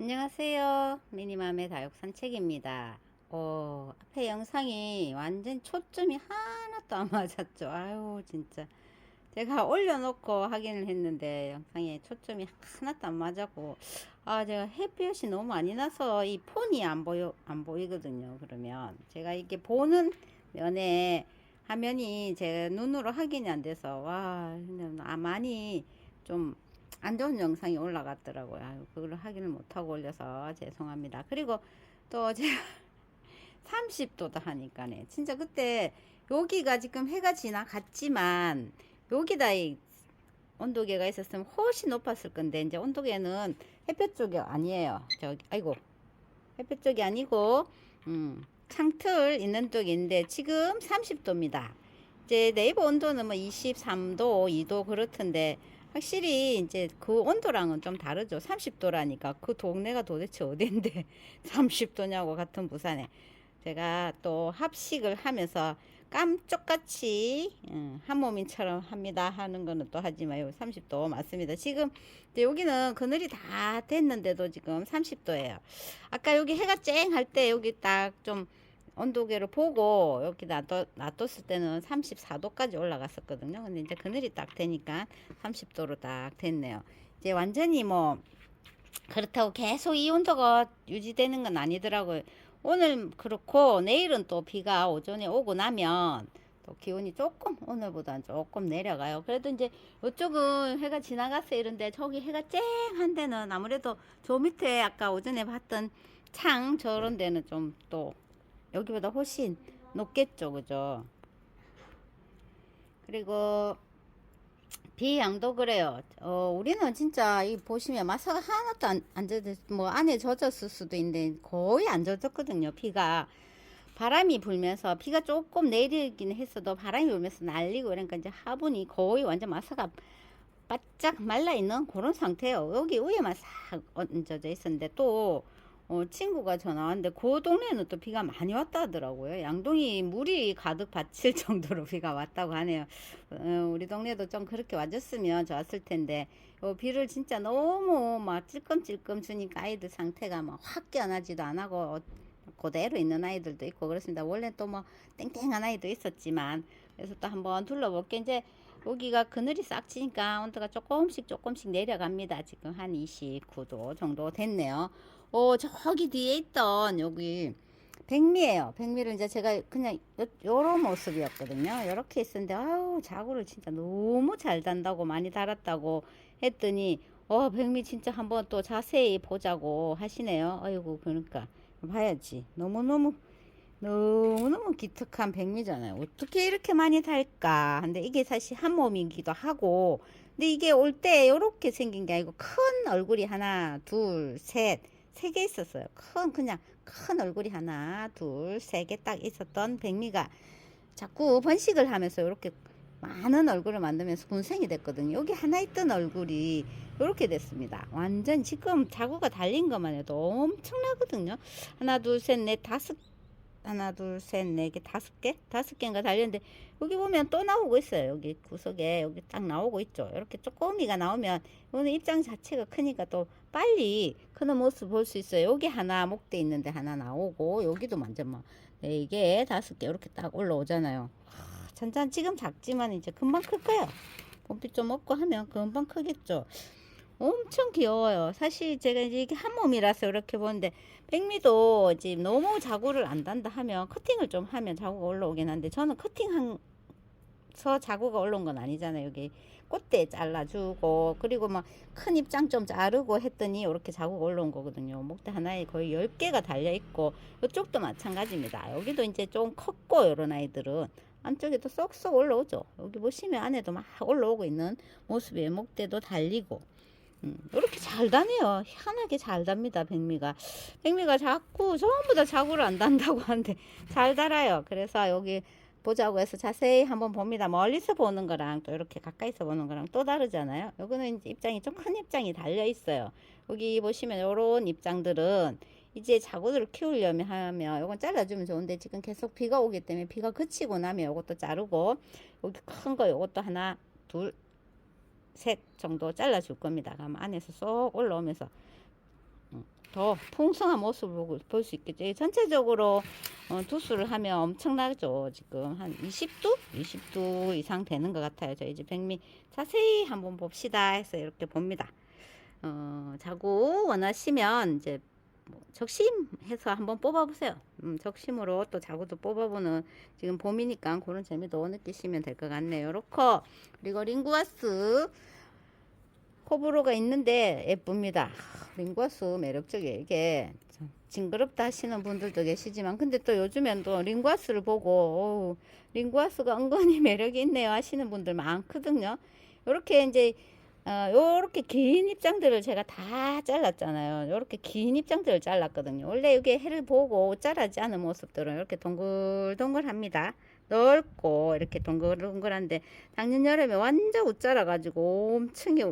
안녕하세요. 미니맘의 다육 산책입니다. 어, 앞에 영상이 완전 초점이 하나도 안 맞았죠. 아유, 진짜. 제가 올려놓고 확인을 했는데 영상에 초점이 하나도 안 맞았고, 아, 제가 햇볕이 너무 많이 나서 이 폰이 안 보여, 안 보이거든요. 그러면 제가 이게 보는 면에 화면이 제 눈으로 확인이 안 돼서, 와, 아, 많이 좀 안 좋은 영상이 올라갔더라고요. 그걸 확인을 못하고 올려서 죄송합니다. 그리고 또 제가 30도다 하니까네. 진짜 그때 여기가 지금 해가 지나갔지만 여기다 이 온도계가 있었으면 훨씬 높았을 건데 이제 온도계는 햇볕 쪽이 아니에요. 저기 아이고 햇볕 쪽이 아니고 음, 창틀 있는 쪽인데 지금 30도입니다. 이제 네이버 온도는 뭐 23도, 2도 그렇던데 확실히 이제 그 온도랑은 좀 다르죠. 30도라니까 그 동네가 도대체 어딘데 30도냐고 같은 부산에 제가 또 합식을 하면서 깜짝같이 음, 한 몸인처럼 합니다 하는 거는 또 하지 마요. 30도 맞습니다. 지금 여기는 그늘이 다 됐는데도 지금 30도예요. 아까 여기 해가 쨍할 때 여기 딱 좀 온도계를 보고 여기 놔뒀, 놔뒀을 때는 34도까지 올라갔었거든요. 근데 이제 그늘이 딱 되니까 30도로 딱 됐네요. 이제 완전히 뭐 그렇다고 계속 이 온도가 유지되는 건 아니더라고요. 오늘 그렇고 내일은 또 비가 오전에 오고 나면 또 기온이 조금 오늘보다는 조금 내려가요. 그래도 이제 이쪽은 해가 지나갔어요. 이런데 저기 해가 쨍한 데는 아무래도 저 밑에 아까 오전에 봤던 창 저런 데는 좀 또 여기보다 훨씬 높겠죠. 그죠? 그리고 비 양도 그래요. 어, 우리는 진짜 이 보시면 마사가 하나도 안, 안 젖었, 뭐 안에 젖었을 수도 있는데 거의 안 젖었거든요. 비가 바람이 불면서 비가 조금 내리긴 했어도 바람이 불면서 날리고 그러니까 이제 화분이 거의 완전 마사가 바짝 말라 있는 그런 상태예요. 여기 위에만 싹 얹어져 있었는데 또 어, 친구가 전화 왔는데 그 동네는 또 비가 많이 왔다 하더라고요. 양동이 물이 가득 받칠 정도로 비가 왔다고 하네요. 어, 우리 동네도 좀 그렇게 와줬으면 좋았을 텐데 요 비를 진짜 너무 막 찔끔찔끔 주니까 아이들 상태가 막 확 깨어나지도 안 하고 어, 그대로 있는 아이들도 있고 그렇습니다. 원래 또 뭐 땡땡한 아이도 있었지만 그래서 또 한번 둘러볼게 이제 여기가 그늘이 싹 지니까 온도가 조금씩 조금씩 내려갑니다. 지금 한 29도 정도 됐네요. 어, 저기 뒤에 있던 여기 백미예요. 백미를 이제 제가 그냥 요, 요런 모습이었거든요. 요렇게 있었는데 아우 자구를 진짜 너무 잘 단다고 많이 달았다고 했더니 어 백미 진짜 한번 또 자세히 보자고 하시네요. 아이고 그러니까 봐야지. 너무너무 너무너무 기특한 백미잖아요. 어떻게 이렇게 많이 달까? 근데 이게 사실 한 몸이기도 하고 근데 이게 올 때 요렇게 생긴 게 아니고 큰 얼굴이 하나, 둘, 셋, 세 개 있었어요. 큰 그냥 큰 얼굴이 하나, 둘, 세 개 딱 있었던 백미가 자꾸 번식을 하면서 이렇게 많은 얼굴을 만들면서 군생이 됐거든요. 여기 하나 있던 얼굴이 이렇게 됐습니다. 완전 지금 자구가 달린 것만 해도 엄청나거든요. 하나, 둘, 셋, 넷, 다섯 하나, 둘, 셋, 네 개, 다섯 개? 다섯 개인가 달렸는데 여기 보면 또 나오고 있어요. 여기 구석에 여기 딱 나오고 있죠. 이렇게 쪼꼬미가 나오면 오늘 입장 자체가 크니까 또 빨리 크는 모습 볼 수 있어요. 여기 하나 목대 있는데 하나 나오고 여기도 완전 막 네 개, 다섯 개 이렇게 딱 올라오잖아요. 하, 잔잔 지금 작지만 이제 금방 클 거예요. 봄비 좀 먹고 하면 금방 크겠죠. 엄청 귀여워요. 사실 제가 이제 한 몸이라서 이렇게 보는데 백미도 이제 너무 자구를 안 단다 하면 커팅을 좀 하면 자구가 올라오긴 한데 저는 커팅한 서 자구가 올라온 건 아니잖아요. 여기 꽃대 잘라주고 그리고 막큰 입장 좀 자르고 했더니 이렇게 자구가 올라온 거거든요. 목대 하나에 거의 10개가 달려 있고 이쪽도 마찬가지입니다. 여기도 이제 좀 컸고 이런 아이들은 안쪽에도 쏙쏙 올라오죠. 여기 보시면 안에도 막 올라오고 있는 모습이에요. 목대도 달리고 음, 이렇게 잘 다네요. 희한하게 잘 답니다, 백미가. 백미가 자꾸 전부 다 자구를 안 단다고 하는데 잘 달아요. 그래서 여기 보자고 해서 자세히 한번 봅니다. 멀리서 보는 거랑 또 이렇게 가까이서 보는 거랑 또 다르잖아요. 이제 입장이 좀 큰 입장이 달려 있어요. 여기 보시면 요런 입장들은 이제 자구들을 키우려면 하면 요건 잘라주면 좋은데 지금 계속 비가 오기 때문에 비가 그치고 나면 요것도 자르고 여기 큰 거 요것도 하나 둘색 정도 잘라줄 겁니다. 그러면 안에서 쏙 올라오면서 음, 더 풍성한 모습을 볼 수 있겠죠. 이 전체적으로 어, 두수를 하면 엄청나죠. 지금 한 20도? 20도 이상 되는 것 같아요. 저희 이제 백미 자세히 한번 봅시다 해서 이렇게 봅니다. 어, 자구 원하시면 이제 뭐 적심해서 한번 뽑아보세요. 음, 적심으로 또 자구도 뽑아보는 지금 봄이니까 그런 재미도 느끼시면 될 것 같네요. 이렇고 그리고 링구아스 호불호가 있는데 예쁩니다. 링구아스 매력적이에요. 이게 참 징그럽다 하시는 분들도 계시지만 근데 또 요즘엔 또 링구아스를 보고 링구아스가 은근히 매력이 있네요 하시는 분들 많거든요. 이렇게 이제 어, 요렇게 긴 입장들을 제가 다 잘랐잖아요. 요렇게 긴 입장들을 잘랐거든요. 원래 이게 해를 보고 자라지 않은 모습들은 이렇게 동글동글합니다. 넓고 이렇게 동글동글한데 작년 여름에 완전 웃자라가지고 엄청이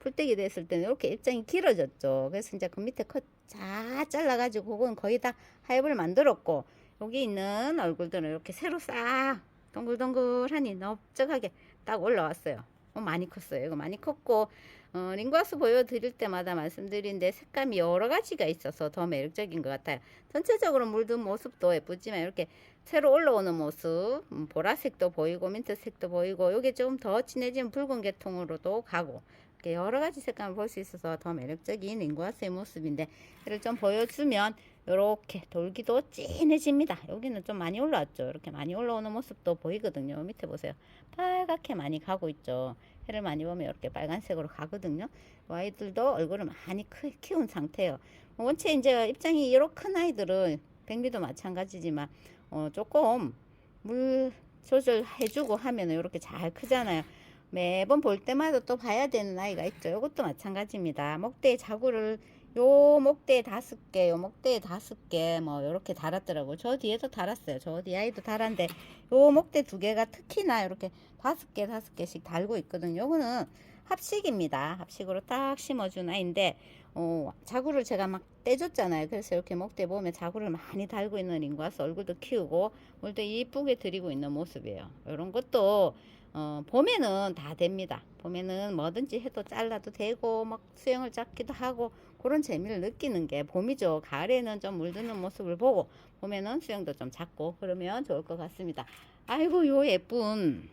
풀떼기 됐을 때는 이렇게 입장이 길어졌죠. 그래서 이제 그 밑에 컷다 잘라가지고 그건 거의 다 하엽을 만들었고 여기 있는 얼굴들은 이렇게 새로 싹 동글동글하니 넓적하게 딱 올라왔어요. 어, 많이 컸어요. 이거 많이 컸고 어, 링과스 보여드릴 때마다 말씀드린데 색감이 여러 가지가 있어서 더 매력적인 것 같아요. 전체적으로 물든 모습도 예쁘지만 이렇게 새로 올라오는 모습 음, 보라색도 보이고 민트색도 보이고 이게 조금 더 진해진 붉은 계통으로도 가고 여러 가지 색감을 볼 수 있어서 더 매력적인 링과스의 모습인데 이를 좀 보여주면 이렇게 돌기도 진해집니다. 여기는 좀 많이 올라왔죠. 이렇게 많이 올라오는 모습도 보이거든요. 밑에 보세요. 빨갛게 많이 가고 있죠. 해를 많이 보면 이렇게 빨간색으로 가거든요. 아이들도 얼굴을 많이 크, 키운 상태예요. 원체 이제 입장이 이렇게 큰 아이들은 백미도 마찬가지지만 어, 조금 물 조절해주고 하면 이렇게 잘 크잖아요. 매번 볼 때마다 또 봐야 되는 아이가 있죠. 이것도 마찬가지입니다. 목대에 자구를 요 목대에 다섯 개, 요 목대에 다섯 개, 뭐, 요렇게 달았더라고요. 저 뒤에도 달았어요. 저 뒤 아이도 달았는데, 요 목대 두 개가 특히나 이렇게 다섯 개, 다섯 개씩 달고 있거든요. 요거는 합식입니다. 합식으로 딱 심어준 아이인데, 어, 자구를 제가 막 떼줬잖아요. 그래서 이렇게 목대 보면 자구를 많이 달고 있는 링과스 얼굴도 키우고, 물도 이쁘게 들이고 있는 모습이에요. 요런 것도, 어, 봄에는 다 됩니다. 봄에는 뭐든지 해도 잘라도 되고, 막 수영을 잡기도 하고, 그런 재미를 느끼는 게 봄이죠. 가을에는 좀 물드는 모습을 보고, 봄에는 수영도 좀 잡고, 그러면 좋을 것 같습니다. 아이고, 요 예쁜,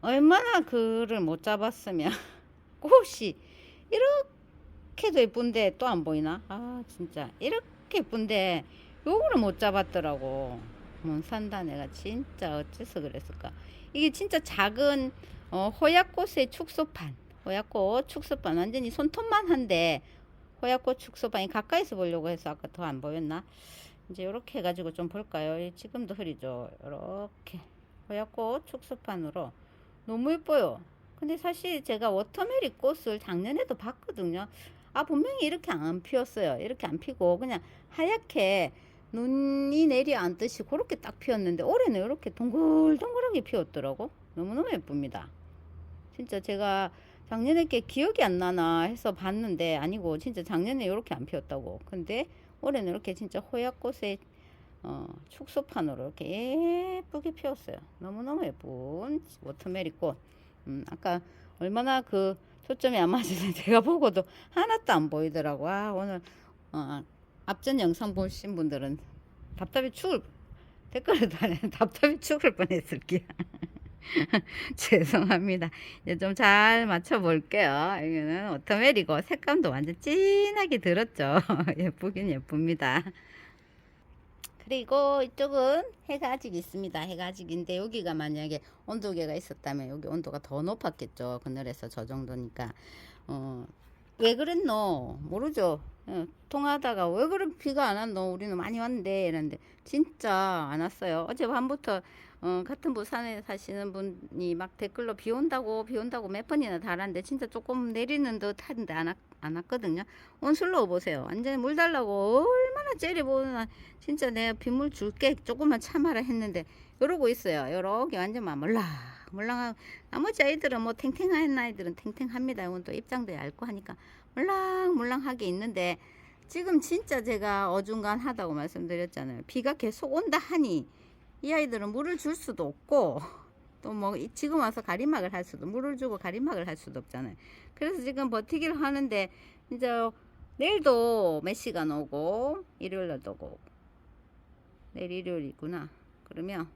얼마나 그를 못 잡았으면, 꽃이, 이렇게도 예쁜데 또 안 보이나? 아, 진짜. 이렇게 예쁜데, 요거를 못 잡았더라고. 못 산다, 내가 진짜 어째서 그랬을까. 이게 진짜 작은, 어, 호약꽃의 축소판. 호약꽃 축소판 완전히 손톱만 한데 호약꽃 축소판이 가까이서 보려고 해서 아까 더 안 보였나? 이제 이렇게 해가지고 좀 볼까요? 이 지금도 흐리죠. 이렇게 호약꽃 축소판으로 너무 예뻐요. 근데 사실 제가 워터메리 꽃을 작년에도 봤거든요. 아 분명히 이렇게 안 피었어요. 이렇게 안 피고 그냥 하얗게 눈이 내려앉듯이 그렇게 딱 피었는데 올해는 이렇게 동글동글하게 피었더라고. 너무너무 예쁩니다. 진짜 제가 작년에 게 기억이 안 나나 해서 봤는데 아니고 진짜 작년에 이렇게 안 피었다고. 근데 올해는 이렇게 진짜 호약꽃의 어, 축소판으로 이렇게 예쁘게 피었어요. 너무너무 예쁜 워터메리 꽃. 음, 아까 얼마나 그 초점이 안 맞으서 제가 보고도 하나도 안 보이더라고. 아, 오늘 어, 앞전 영상 보신 분들은 답답해 죽을 댓글에 달에 답답해 죽을 뻔했을게요. 죄송합니다. 이제 좀 잘 맞춰 볼게요. 이거는 오토멜이고 색감도 완전 진하게 들었죠. 예쁘긴 예쁩니다. 그리고 이쪽은 해가 아직 있습니다. 해가 아직인데 여기가 만약에 온도계가 있었다면 여기 온도가 더 높았겠죠. 그늘에서 저 정도니까. 어, 왜 그랬노? 모르죠. 어, 통화하다가 왜 그렇게 비가 안 왔노? 우리는 많이 왔는데 이랬는데 진짜 안 왔어요. 어제 밤부터 어, 같은 부산에 사시는 분이 막 댓글로 비 온다고 비 온다고 몇 번이나 달았는데 진짜 조금 내리는 듯 한데 안, 왔, 안 왔거든요. 온슬로우 보세요. 완전히 물 달라고 얼마나 째려보나 진짜 내가 빗물 줄게 조금만 참아라 했는데 이러고 있어요. 요렇게 완전 막 몰랑 몰랑하고 나머지 아이들은 뭐 탱탱한 아이들은 탱탱합니다. 이건 또 입장도 얇고 하니까 몰랑몰랑하게 있는데 지금 진짜 제가 어중간하다고 말씀드렸잖아요. 비가 계속 온다 하니 이 아이들은 물을 줄 수도 없고 또 뭐 지금 와서 가림막을 할 수도 물을 주고 가림막을 할 수도 없잖아요. 그래서 지금 버티기를 하는데 이제 내일도 몇 시간 오고 일요일 날도 오고 내일 일요일이구나. 그러면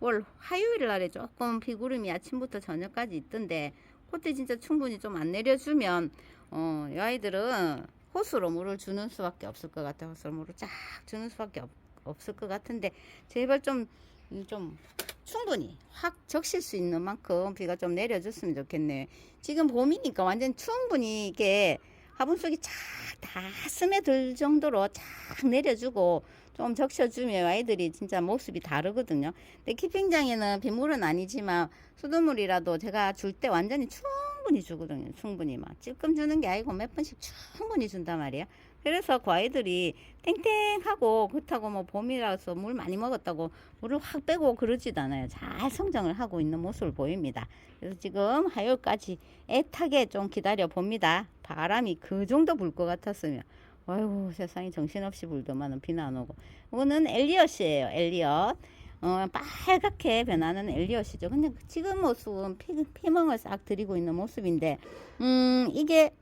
월 화요일 날에 조금 비구름이 아침부터 저녁까지 있던데 그때 진짜 충분히 좀 안 내려주면 어, 이 아이들은 호수로 물을 주는 수밖에 없을 것 같아요. 호수로 물을 쫙 주는 수밖에 없, 없을 것 같은데 제발 좀, 음, 좀 충분히 확 적실 수 있는 만큼 비가 좀 내려줬으면 좋겠네. 지금 봄이니까 완전 충분히 이게 화분 속이 쫙다 스며들 정도로 쫙 내려주고 좀 적셔주면 아이들이 진짜 모습이 다르거든요. 근데 키핑장에는 빗물은 아니지만 수돗물이라도 제가 줄 때 완전히 충 분히 주거든요. 충분히 막 찔끔 주는 게 아니고 몇 번씩 충분히 준단 말이에요. 그래서 그 아이들이 땡땡하고 그렇다고 뭐 봄이라서 물 많이 먹었다고 물을 확 빼고 그러지도 않아요. 잘 성장을 하고 있는 모습을 보입니다. 그래서 지금 화요일까지 애타게 좀 기다려 봅니다. 바람이 그 정도 불 것 같았으면 아이고 세상에 정신없이 불더만은 비는 안 오고 이거는 엘리엇이에요 엘리엇 어, 빨갛게 변하는 엘리엇이죠. 근데 지금 모습은 피, 피멍을 싹 들이고 있는 모습인데 음 이게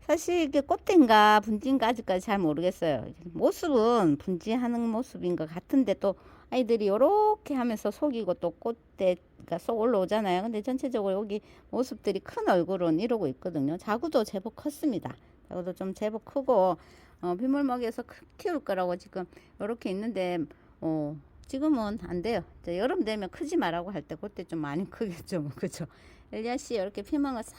사실 이게 꽃대인가 분지인가 아직까지 잘 모르겠어요. 모습은 분지하는 모습인 것 같은데 또 아이들이 요렇게 하면서 속이고 또 꽃대가 쏙 올라오잖아요. 근데 전체적으로 여기 모습들이 큰 얼굴은 이러고 있거든요. 자구도 제법 컸습니다. 저도 좀 제법 크고 어, 빗물먹이에서 크- 키울 거라고 지금 이렇게 있는데 어, 지금은 안 돼요. 여름 되면 크지 말라고 할 때 그때 좀 많이 크겠죠, 뭐, 그죠? 엘리아 씨 이렇게 피망을 싹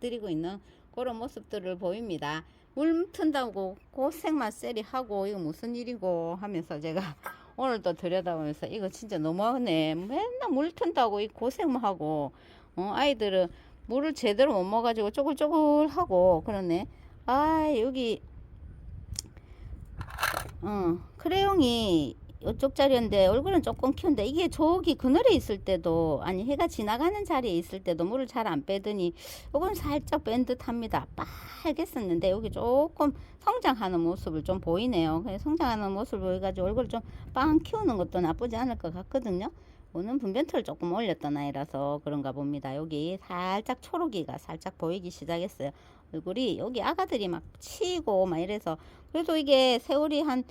들이고 있는 그런 모습들을 보입니다. 물 튼다고 고생만 쎄리 하고 이거 무슨 일이고 하면서 제가 오늘도 들여다보면서 이거 진짜 너무하네. 맨날 물 튼다고 이 고생만 하고 어, 아이들은 물을 제대로 못 먹어가지고 쪼글쪼글 하고 그러네. 아 여기 어 크레용이 이쪽 자리인데 얼굴은 조금 키운데 이게 저기 그늘에 있을 때도 아니 해가 지나가는 자리에 있을 때도 물을 잘 안 빼더니 이건 살짝 뺀 듯합니다. 빨겠었는데 여기 조금 성장하는 모습을 좀 보이네요. 성장하는 모습을 보여가지고 얼굴 좀 빵 키우는 것도 나쁘지 않을 것 같거든요. 오는 분변토를 조금 올렸던 아이라서 그런가 봅니다. 여기 살짝 초록이가 살짝 보이기 시작했어요 얼굴이 여기 아가들이 막 치고 막 이래서 그래도 이게 세월이 한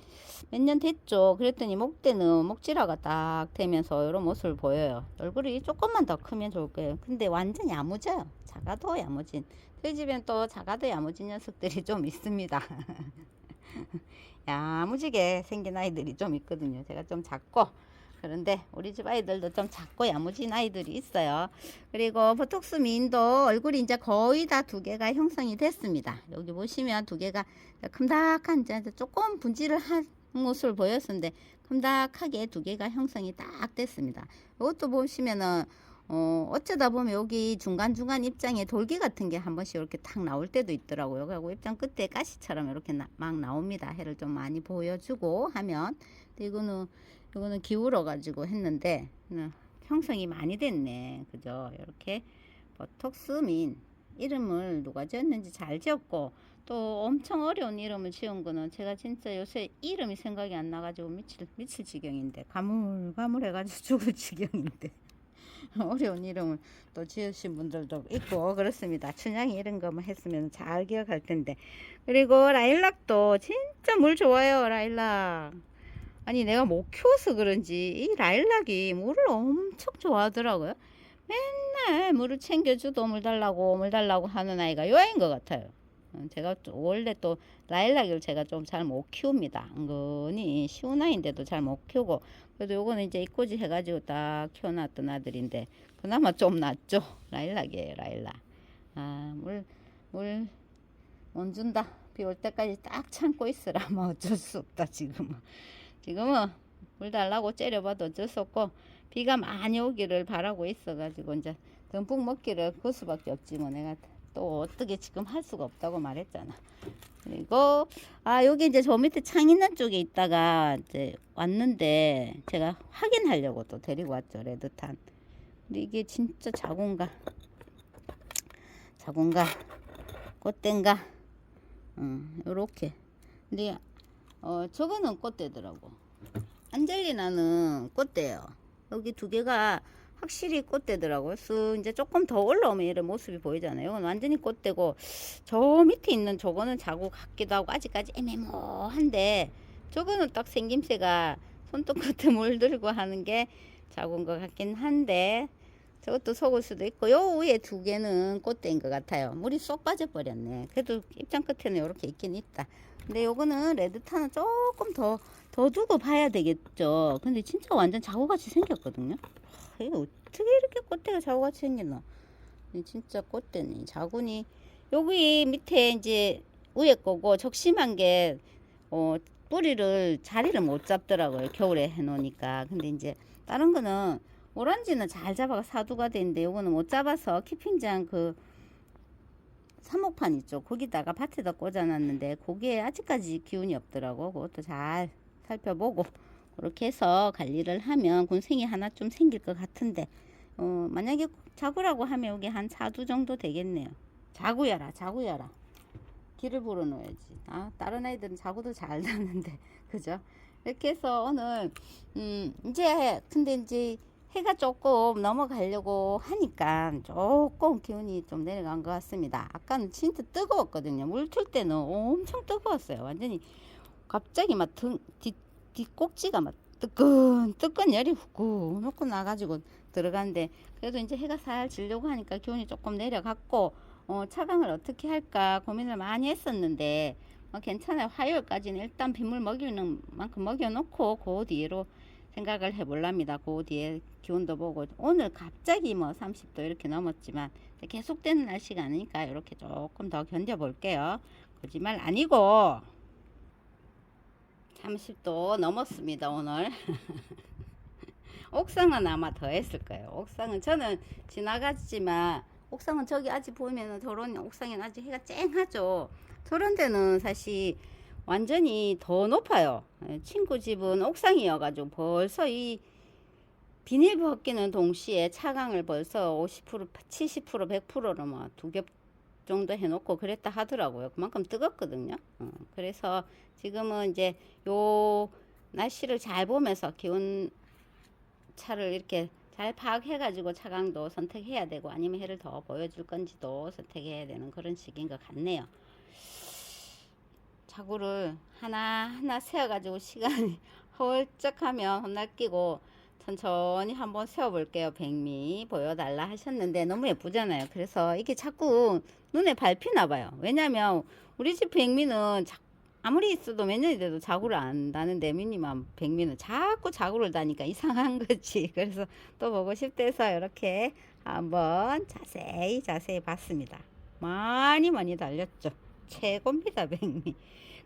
몇 년 됐죠. 그랬더니 목대는 목질화가 딱 되면서 이런 모습을 보여요. 얼굴이 조금만 더 크면 좋을 거예요. 근데 완전 야무져요. 작아도 야무진. 저희 집엔 또 작아도 야무진 녀석들이 좀 있습니다. 야무지게 생긴 아이들이 좀 있거든요. 제가 좀 작고 그런데 우리 집 아이들도 좀 작고 야무진 아이들이 있어요. 그리고 보톡스 미인도 얼굴이 이제 거의 다 두 개가 형성이 됐습니다. 여기 보시면 두 개가 큼닥한 이제 조금 분질을 한 모습을 보였었는데 큼닥하게 두 개가 형성이 딱 됐습니다. 이것도 보시면은 어, 어쩌다 보면 여기 중간중간 입장에 돌기 같은 게 한 번씩 이렇게 탁 나올 때도 있더라고요. 그리고 입장 끝에 가시처럼 이렇게 나, 막 나옵니다. 해를 좀 많이 보여주고 하면. 근데 이거는, 이거는 기울어 가지고 했는데, 음, 형성이 많이 됐네. 그죠? 이렇게 버톡스민 이름을 누가 지었는지 잘 지었고, 또 엄청 어려운 이름을 지은 거는 제가 진짜 요새 이름이 생각이 안 나가지고 미칠, 미칠 지경인데, 가물가물해가지고 죽을 지경인데. 어려운 이름을 또 지으신 분들도 있고 그렇습니다. 춘향이 이런 거만 했으면 잘 기억할 텐데. 그리고 라일락도 진짜 물 좋아요, 라일락. 아니 내가 못 키워서 그런지 이 라일락이 물을 엄청 좋아하더라고요. 맨날 물을 챙겨주도 물 달라고 물 달라고 하는 아이가 요 아이인 것 같아요. 어, 제가 또 원래 또 라일락을 제가 좀 잘 못 키웁니다. 은근히 쉬운 아이인데도 잘 못 키우고 그래도 요거는 이제 이꼬지 해가지고 딱 키워놨던 아들인데 그나마 좀 낫죠. 라일락이에요, 라일락. 아, 물, 물, 못 준다. 비 올 때까지 딱 참고 있으라. 뭐 어쩔 수 없다, 지금은. 지금은 물 달라고 째려봐도 어쩔 수 없고, 비가 많이 오기를 바라고 있어가지고, 이제 듬뿍 먹기를 그 수밖에 없지, 뭐 내가 또 어떻게 지금 할 수가 없다고 말했잖아. 그리고 아 여기 이제 저 밑에 창 있는 쪽에 있다가 이제 왔는데 제가 확인하려고 또 데리고 왔죠 레드탄. 근데 이게 진짜 자군가 자군가 꽃대인가 음 요렇게 근데 어 저거는 꽃대더라고 안젤리나는 꽃대요 여기 두 개가 확실히 꽃대더라고요. 쓱 이제 조금 더 올라오면 이런 모습이 보이잖아요. 이건 완전히 꽃대고 저 밑에 있는 저거는 자구 같기도 하고 아직까지 애매모호한데 저거는 딱 생김새가 손톱 끝에 물들고 하는 게 자구인 것 같긴 한데 저것도 속을 수도 있고 요 위에 두 개는 꽃대인 것 같아요. 물이 쏙 빠져버렸네. 그래도 입장 끝에는 이렇게 있긴 있다. 근데 요거는 레드타는 조금 더, 더 두고 봐야 되겠죠. 근데 진짜 완전 자구같이 생겼거든요. 하, 이거 어떻게 이렇게 꽃대가 자구같이 생겼나? 이 진짜 꽃대네. 자구니. 여기 밑에 이제 위에 거고 적심한 게, 어, 뿌리를 자리를 못 잡더라고요. 겨울에 해놓으니까. 근데 이제 다른 거는 오렌지는 잘 잡아가 사두가 되는데 요거는 못 잡아서 키핑장 그 사목판 있죠. 거기다가 밭에다 꽂아놨는데 거기에 아직까지 기운이 없더라고. 그것도 잘 살펴보고 그렇게 해서 관리를 하면 군생이 하나 좀 생길 것 같은데 어, 만약에 자구라고 하면 여기 한 4두 정도 되겠네요. 자구여라 자구여라. 길을 불어넣어야지. 아, 다른 아이들은 자구도 잘 나는데 그죠? 이렇게 해서 오늘 음, 이제 근데 이제 해가 조금 넘어가려고 하니까 조금 기온이 좀 내려간 것 같습니다. 아까는 진짜 뜨거웠거든요. 물틀 때는 엄청 뜨거웠어요. 완전히 갑자기 막 등, 뒷, 뒷꼭지가 막 뜨끈, 뜨끈 열이 후고 놓고 나가지고 들어가는데 그래도 이제 해가 살 지려고 하니까 기온이 조금 내려갔고 어, 차강을 어떻게 할까 고민을 많이 했었는데 어, 괜찮아요. 화요일까지는 일단 빗물 먹이는 만큼 먹여놓고 그 뒤로 생각을 해볼랍니다. 그 뒤에 기온도 보고 오늘 갑자기 뭐 30도 이렇게 넘었지만 계속되는 날씨가 아니니까 이렇게 조금 더 견뎌볼게요. 거짓말 아니고 30도 넘었습니다 오늘. 옥상은 아마 더 했을 거예요. 옥상은 저는 지나가지만 옥상은 저기 아직 보면은 저런 옥상에는 아직 해가 쨍하죠. 저런 데는 사실 완전히 더 높아요. 예, 친구 집은 옥상이어가지고 벌써 이 비닐 벗기는 동시에 차강을 벌써 50%, 70%, 100%로 뭐두겹 정도 해놓고 그랬다 하더라고요. 그만큼 뜨겁거든요. 어, 그래서 지금은 이제 요 날씨를 잘 보면서 기온 차를 이렇게 잘 파악해가지고 차강도 선택해야 되고 아니면 해를 더 보여줄 건지도 선택해야 되는 그런 시기인 것 같네요. 자구를 하나하나 세어가지고 시간이 헐쩍하면 헛날 끼고 천천히 한번 세워볼게요. 백미 보여달라 하셨는데 너무 예쁘잖아요. 그래서 이게 자꾸 눈에 밟히나 봐요. 왜냐면 우리 집 백미는 자- 아무리 있어도 몇 년이 돼도 자구를 안 다는데 미니만 백미는 자꾸 자구를 다니까 이상한 거지. 그래서 또 보고 싶대서 이렇게 한번 자세히 자세히 봤습니다. 많이 많이 달렸죠. 최고입니다, 백미.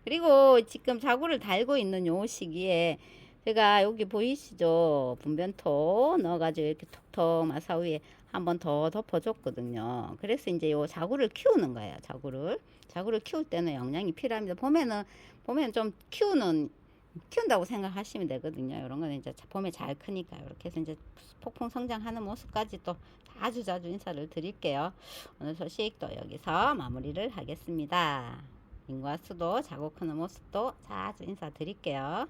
그리고 지금 자구를 달고 있는 요 시기에 제가 여기 보이시죠? 분변토 넣어가지고 이렇게 톡톡 마사 위에 한 번 더 덮어줬거든요. 그래서 이제 요 자구를 키우는 거예요. 자구를. 자구를 키울 때는 영양이 필요합니다. 봄에는, 봄에는 좀 키우는, 키운다고 생각하시면 되거든요. 이런 거는 이제 봄에 잘 크니까. 이렇게 해서 이제 폭풍 성장하는 모습까지 또 자주 자주 인사를 드릴게요. 오늘 소식도 여기서 마무리를 하겠습니다. 인과 수도 자고 크는 모습도 자주 인사드릴게요.